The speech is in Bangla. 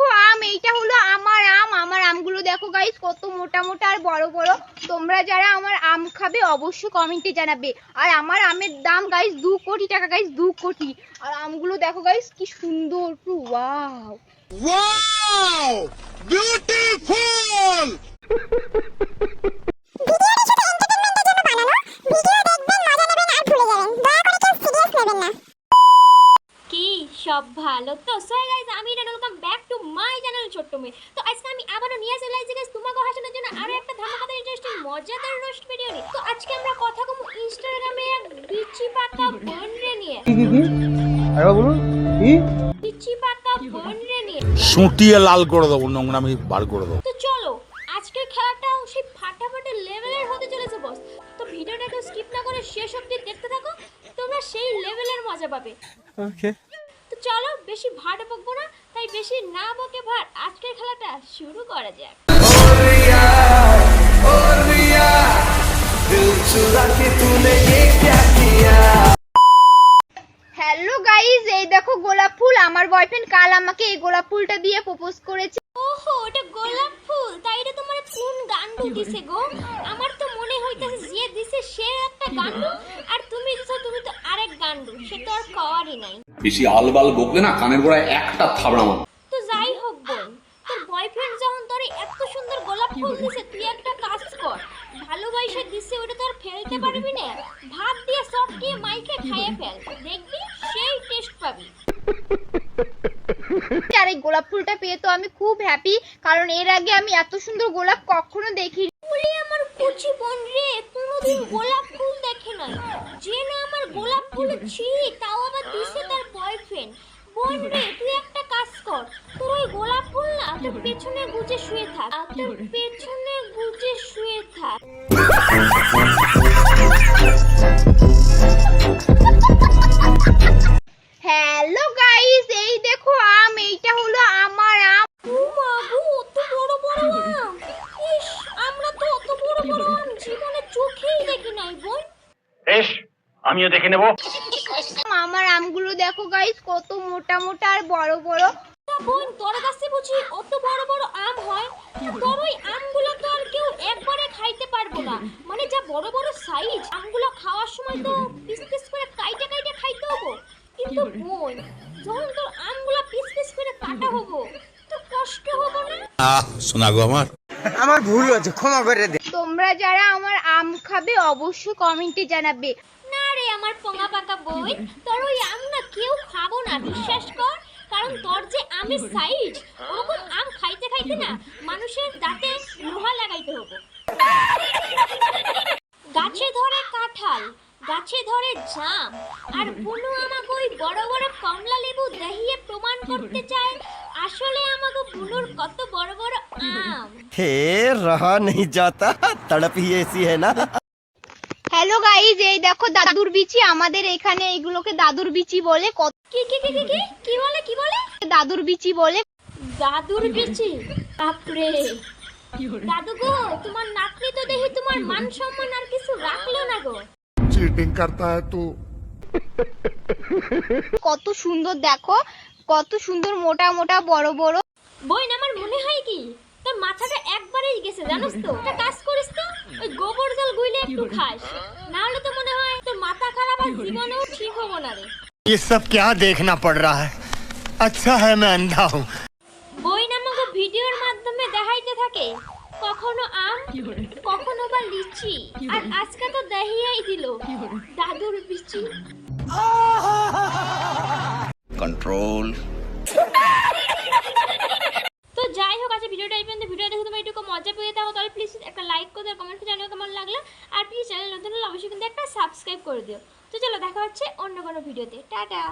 দেখো আম এইটা হলো আমার আম। আমার আমগুলো দেখো গাইস কত মোটা মোটা আর বড় বড়। তোমরা যারা আমার আম খাবে অবশ্যই কমেন্টে জানাবে। আর আমার আমের দাম গাইস দু কোটি টাকা গাইস দু কোটি। আর আমগুলো দেখো গাইস কি সুন্দর পুরো ওয়াও! Beautiful! কি সব ভালো তো? সো গাইস আমি rain welcome back to my channel ছোট্ট মেয়ে। তো আজকে আমি আবারও নিয়ে চলে আসছি গাইস তোমাকে হাসানোর জন্য আরও একটা ধামাকাদার ইন্টারেস্টিং মজাদার রোস্ট ভিডিও নিয়ে। তো আজকে আমরা কথা কম ইনস্টাগ্রামে এক বিচি পাতা বনরে নিয়ে। আরেকবার বলুন। কি? বিচি পাতা বনরে নিয়ে। সুটিয়ে লাল করে দেবো নোংরামি বার করে দেবো। তো চলো আজকের খেলাটা সেই ফাটাফাটি লেভেলের হতে চলেছে বস তো ভিডিওটাকে স্কিপ না করে শেষ অবধি দেখতে থাকো তোমরা সেই লেভেলের মজা পাবে। ওকে তো চলো বেশি ভাট বকবো না তাই বেশি না বকে ভাট আজকের খেলাটা শুরু করা যাক। হ্যালো গাইস এই দেখো গোলাপ ফুল আমার বয়ফ্রেন্ড কাল আমাকে এই গোলাপ ফুলটা দিয়ে প্রপোজ করেছে। ওহো এটা গোলাপ ফুল তাই এটা তোমার কোন গান্ডু দিছে গো? আমার তো মনে হইতাছে যে দিছে সে একটা গান্ডু আর গান্ডু সে তো আর কওয়ারই নাই। বেশি আলবাল বকলে না কানের গোড়ায় একটা থাবড়া মার তো যাই হোক বোন তোর বয়ফ্রেন্ড যখন তোর এত সুন্দর গোলাপ ফুল দিছে তুই একটা কাজ কর। ভালোবাসা দিছে ওটা তোর ফেলতে পারবি না। ভাত দিয়ে সব দিয়ে মাইকে খাইয়ে ফেল। দেখবি সেই টেস্ট পাবি। আর এই গোলাপ ফুলটা পেয়ে তো আমি খুব হ্যাপি কারণ এর আগে আমি এত সুন্দর গোলাপ কখনো দেখি বলি আমার কুচি বোন রে কোনোদিন গোলাপ ফুল দেখে নাই। যে না আমার গোলাপ ফুল ছি তাও আবার দিছে তার বয়ফ্রেন্ড বোন রে তুই একটা কাজ কর তোর ওই গোলাপ ফুল না তোর পেছনে গুজে শুয়ে থাক তোর পেছনে গুজে শুয়ে থাক। বেশ আমিও দেখে নেব। আমার আমগুলো দেখো গাইস কত মোটা মোটা আর বড় বড়। বোন তোর কাছে বুঝি অত বড় বড় আম হয়? তোর ওই আমগুলো তো আর কেউ একবারে খাইতে পারব না। মানে যা বড় বড় সাইজ আমগুলো খাওয়ার সময় তো পিস পিস করে কাইটে কাইটে খাইতে হব। কিন্তু বোন যখন তোর আমগুলো পিস পিস করে কাটা হব তো কষ্ট হব না? আহ শোনা গো আমার। আমার ভুল হয়েছে ক্ষমা করে দে। তোমরা যারা আমার আম খাবে, অবশ্যই কমেন্টে জানাবে। না রে, আমার পোঙা পাকা বই, তোর ওই আম না কেউ খাব না, বিশ্বাস কর। কারণ তোর যে আমের সাইজ ওরকম আম খাইতে খাইতে না, মানুষের দাঁতে লোহা লাগাইতে হবে। গাছে ধরে কাঁঠাল, গাছে ধরে জাম, আর বুনু আমাকে ওই বড় বড় কমলা লেবু দেখিয়ে প্রমাণ করতে চায় আসলে আমাকে ফুলুর কত বড় বড় আম। হে রহা নেই যাতা তড়প হি এসি হে না। হ্যালো গাইস এই দেখো দাদুর বিচি আমাদের এখানে এগুলোকে দাদুর বিচি বলে কত কি কি কি কি কি? বলে কি বলে? দাদুর বিচি বলে। দাদুর বিচি? বাপরে। দাদু গো তোমার নাতনি তো দেখি তোমার মান সম্মান আর কিছু রাখল না গো। চিটিং করতা হ্যায় তো। কত সুন্দর দেখো কত সুন্দর মোটা মোটা বড় বড় বইন আমার মনে হয় কি তোর মাথাটা একবারেই গেছে জানোস তো একটা কাজ করিস তো ওই গোবর জল গুইলে একটু খাস না হলে তো মনে হয় তোর মাথা খারাপ আর জীবনেও ঠিক হবো না রে ये सब क्या देखना पड़ रहा है अच्छा है मैं अंधा हूँ বইন আমাকে ভিডিওর মাধ্যমে দেখাইতে থাকে কখনো আম কখনো বা লিচি আর আজকে তো দেখিয়েই দিল দাদুর বিচি কন্ট্রোল তো যাই হোক, আজকে ভিডিওটা এই পর্যন্ত। ভিডিও দেখে তোমার একটু মজা পেয়ে থাকো, তাহলে প্লিজ একটা লাইক করে দাও কমেন্টে জানিও কেমন লাগল। আর প্লিজ চ্যানেল নতুন হলে অবশ্যই কিন্তু একটা সাবস্ক্রাইব করে দিও। তো চলো, দেখা হচ্ছে অন্য কোনো ভিডিওতে টাটা!